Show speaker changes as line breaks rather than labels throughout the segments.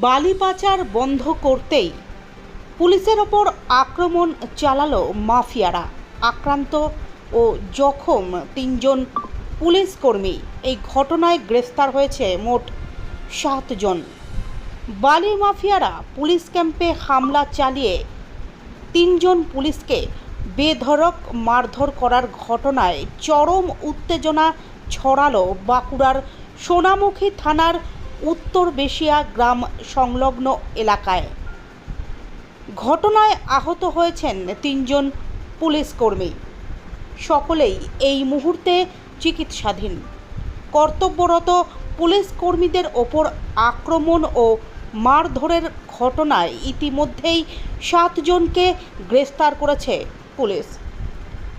বালি পাচার বন্ধ করতেই পুলিশের ওপর আক্রমণ চালালো মাফিয়ারা। আক্রান্ত ও জখম তিনজন পুলিশ কর্মী। এই ঘটনায় গ্রেফতার হয়েছে মোট সাতজন বালি মাফিয়ারা পুলিশ ক্যাম্পে হামলা চালিয়ে তিনজন পুলিশকে বেধড়ক মারধর করার ঘটনায় চরম উত্তেজনা ছড়ালো বাঁকুড়ার সোনামুখী থানার উত্তর বেশিয়া গ্রাম সংলগ্ন এলাকায়। ঘটনায় আহত হয়েছেন তিনজন পুলিশ কর্মী। সকলেই এই মুহূর্তে চিকিৎসাধীন। কর্তব্যরত পুলিশ কর্মীদের ওপর আক্রমণ ও মারধরের ঘটনায় ইতিমধ্যেই সাতজনকে গ্রেফতার করেছে পুলিশ।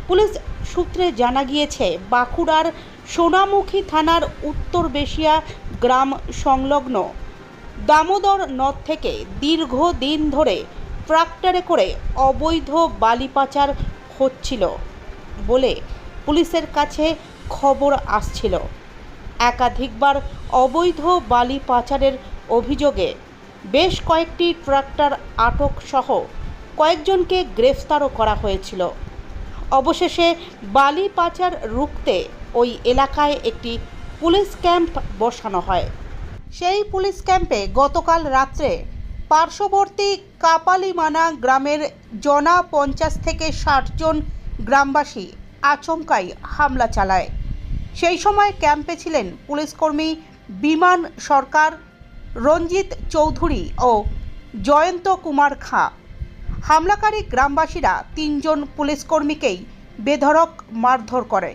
পুলিশ সূত্রে জানা গিয়েছে, বাঁকুড়ার সোনামুখী থানার উত্তর বেশিয়া গ্রাম সংলগ্ন দামোদর নদ থেকে দীর্ঘদিন ধরে ট্রাক্টরে করে অবৈধ বালি পাচার হচ্ছিল বলে পুলিশের কাছে খবর আসছিল। একাধিকবার অবৈধ বালি পাচারের অভিযোগে বেশ কয়েকটি ট্রাক্টর আটক সহ কয়েকজনকে গ্রেফতারও করা হয়েছিল। অবশেষে বালি পাচার রুখতে ওই এলাকায় একটি পুলিশ ক্যাম্প বসানো হয়। সেই পুলিশ ক্যাম্পে গতকাল রাত্রে পার্শ্ববর্তী কাপালিমানা গ্রামের জনা পঞ্চাশ থেকে ষাট জন গ্রামবাসী আচমকাই হামলা চালায়। সেই সময় ক্যাম্পে ছিলেন পুলিশকর্মী বিমান সরকার রঞ্জিত চৌধুরী ও জয়ন্ত কুমার খাঁ। হামলাকারী গ্রামবাসীরা তিনজন পুলিশকর্মীকেই বেধড়ক মারধর করে।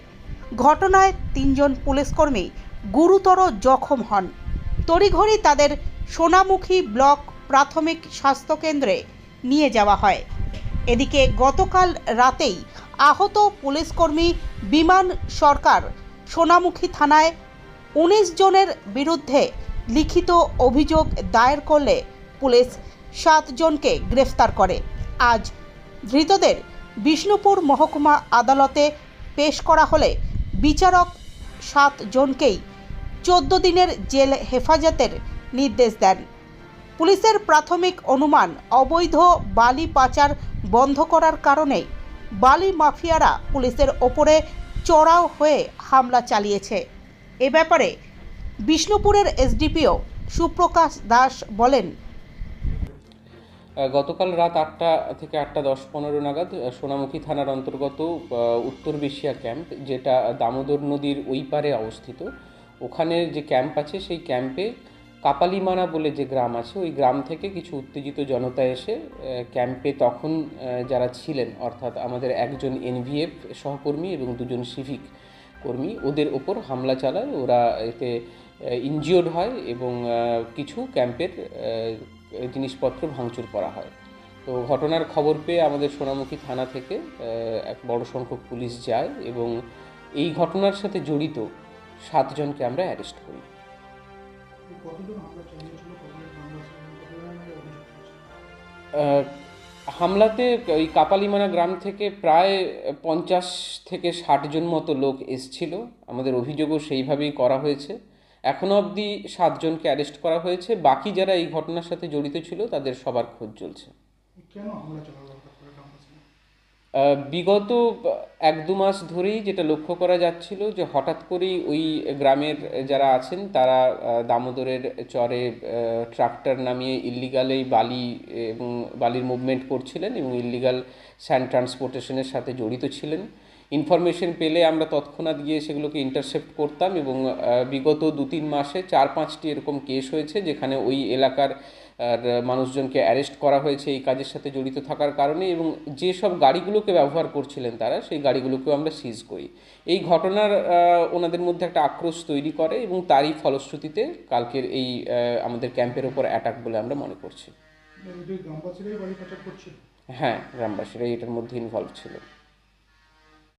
ঘটনায় তিনজন পুলিশকর্মী গুরুতর জখম হন। তড়িঘড়ি তাদের সোনামুখী ব্লক প্রাথমিক স্বাস্থ্যকেন্দ্রে নিয়ে যাওয়া হয়। এদিকে গতকাল রাতেই আহত পুলিশকর্মী বিমান সরকার সোনামুখী থানায় উনিশ জনের বিরুদ্ধে লিখিত অভিযোগ দায়ের করলে পুলিশ সাতজনকে গ্রেফতার করে। আজ ধৃতদের বিষ্ণুপুর মহকুমা আদালতে পেশ করা হলে বিচারক সাতজনকেই চোদ্দ দিনের জেল হেফাজতের নির্দেশ দেন। পুলিশের প্রাথমিক অনুমান, অবৈধ বালি পাচার বন্ধ করার কারণে বালি মাফিয়ারা পুলিশের ওপরে চড়াও হয়ে হামলা চালিয়েছে। এ ব্যাপারে বিষ্ণুপুরের এসডিপিও সুপ্রকাশ দাস বলেন
গতকাল রাত আটটা থেকে আটটা দশ পনেরো নাগাদ সোনামুখী থানার অন্তর্গত উত্তর বেশিয়া ক্যাম্প, যেটা দামোদর নদীর ওই পারে অবস্থিত, ওখানে যে ক্যাম্প আছে সেই ক্যাম্পে কাপালিমানা বলে যে গ্রাম আছে, ওই গ্রাম থেকে কিছু উত্তেজিত জনতা এসে ক্যাম্পে তখন যারা ছিলেন, অর্থাৎ আমাদের একজন এনভিএফ সহকর্মী এবং দুজন সিভিক কর্মী, ওদের ওপর হামলা চালায়। ওরা এতে ইনজিওর্ড হয় এবং কিছু ক্যাম্পের জিনিসপত্র ভাঙচুর করা হয়। তো ঘটনার খবর পেয়ে আমাদের সোনামুখী থানা থেকে এক বড় সংখ্যক পুলিশ যায় এবং এই ঘটনার সাথে জড়িত সাতজনকে আমরা অ্যারেস্ট করি। হামলাতে ওই কাপালিমানা গ্রাম থেকে প্রায় পঞ্চাশ থেকে ষাট জন মতো লোক এসছিল। আমাদের অভিযোগও সেইভাবেই করা হয়েছে। এখনও অবধি সাতজনকে অ্যারেস্ট করা হয়েছে। বাকি যারা এই ঘটনার সাথে জড়িত ছিল তাদের সবার খোঁজ চলছে। বিগত এক দু মাস ধরেই যেটা লক্ষ্য করা যাচ্ছিল যে হঠাৎ করেই ওই গ্রামের যারা আছেন তারা দামোদরের চরে ট্রাক্টর নামিয়ে ইল্লিগালেই বালি এবং বালির মুভমেন্ট করছিলেন এবং ইল্লিগাল স্যান্ড ট্রান্সপোর্টেশনের সাথে জড়িত ছিলেন। ইনফরমেশন পেলে আমরা তৎক্ষণাৎ গিয়ে সেগুলোকে ইন্টারসেপ্ট করতাম এবং বিগত দু তিন মাসে চার পাঁচটি এরকম কেস হয়েছে যেখানে ওই এলাকার আর মানুষজনকে অ্যারেস্ট করা হয়েছে এই কাজের সাথে জড়িত থাকার কারণে এবং যেসব গাড়িগুলোকে ব্যবহার করছিলেন তারা সেই গাড়িগুলোকেও আমরা সিজ করি। এই ঘটনার ওনাদের মধ্যে একটা আক্রোশ তৈরি করে এবং তারই ফলশ্রুতিতে কালকের এই আমাদের ক্যাম্পের ওপর অ্যাটাক বলে আমরা মনে করছি।
গ্রামবাসীরাই করছিল
হ্যাঁ গ্রামবাসীরা এটার মধ্যে ইনভলভ ছিল।